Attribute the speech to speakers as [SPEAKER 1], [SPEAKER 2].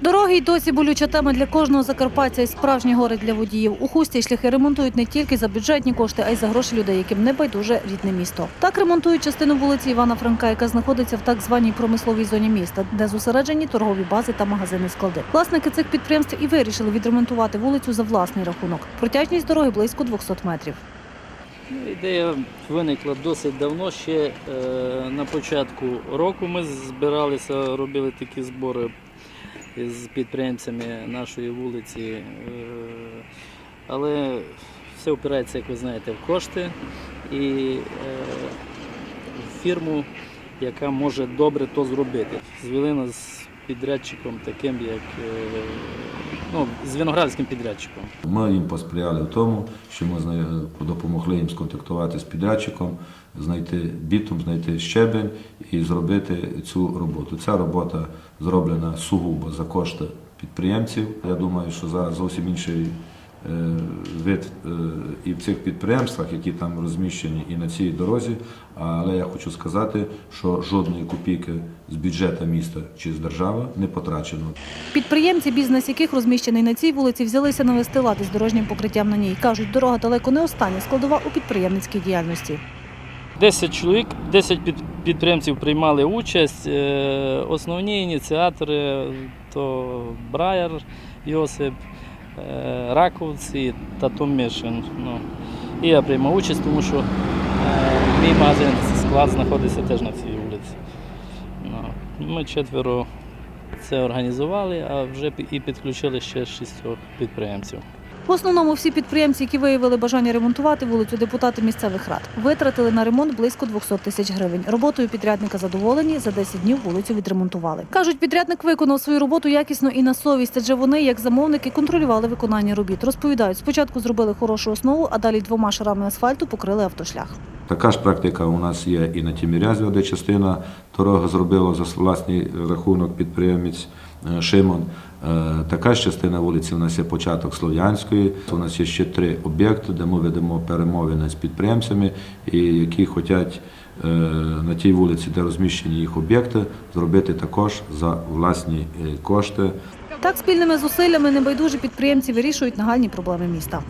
[SPEAKER 1] Дороги й досі болюча тема для кожного закарпаття і справжні гори для водіїв. У хусті шляхи ремонтують не тільки за бюджетні кошти, а й за гроші людей, яким не байдуже рідне місто. Так ремонтують частину вулиці Івана Франка, яка знаходиться в так званій промисловій зоні міста, де зосереджені торгові бази та магазини склади. Власники цих підприємств і вирішили відремонтувати вулицю за власний рахунок. Протяжність дороги близько 200 метрів.
[SPEAKER 2] Ідея виникла досить давно. Ще е, на початку року ми збиралися, робили такі збори з підприємцями нашої вулиці. Е, але все опирається, як ви знаєте, в кошти і е, в фірму, яка може добре то зробити. Звели нас підрядчиком таким, як е, ну, з виноградським підрядчиком.
[SPEAKER 3] Ми їм посприяли в тому, що ми допомогли їм сконтактувати з підрядчиком, знайти бітум, знайти щебень і зробити цю роботу. Ця робота зроблена сугубо за кошти підприємців. Я думаю, що зараз зовсім інший вид е, і в цих підприємствах, які там розміщені, і на цій дорозі. Але я хочу сказати, що жодної копійки з бюджету міста чи з держави не потрачено.
[SPEAKER 1] Підприємці, бізнес яких розміщений на цій вулиці, взялися навести лад із дорожнім покриттям на ній. Кажуть, дорога далеко не остання складова у підприємницькій діяльності.
[SPEAKER 2] 10 чоловік, 10 під- підприємців приймали участь. Е, Основні ініціатори то Брайер Йосип, е, Раковці та Томмішин. Ну, і я приймав участь, тому що е, мій магазин склад знаходиться теж на цій вулиці. Ну, Ми четверо це організували, а вже і підключили ще шістьох підприємців.
[SPEAKER 1] В основному всі підприємці, які виявили бажання ремонтувати вулицю, депутати місцевих рад, витратили на ремонт близько 200 тисяч гривень. Роботою підрядника задоволені, за 10 днів вулицю відремонтували. Кажуть, підрядник виконав свою роботу якісно і на совість, адже вони, як замовники, контролювали виконання робіт. Розповідають, спочатку зробили хорошу основу, а далі двома шарами асфальту покрили автошлях.
[SPEAKER 3] Така ж практика у нас є і на Тімірязі, де частина дороги зробила за власний рахунок підприємець Шимон. Е, Така ж частина вулиці у нас є початок Слов'янської. У нас є ще три об'єкти, де ми ведемо перемовини з підприємцями, і які хочуть е, на тій вулиці, де розміщені їх об'єкти, зробити також за власні е, кошти.
[SPEAKER 1] Так, спільними зусиллями небайдужі підприємці вирішують нагальні проблеми міста.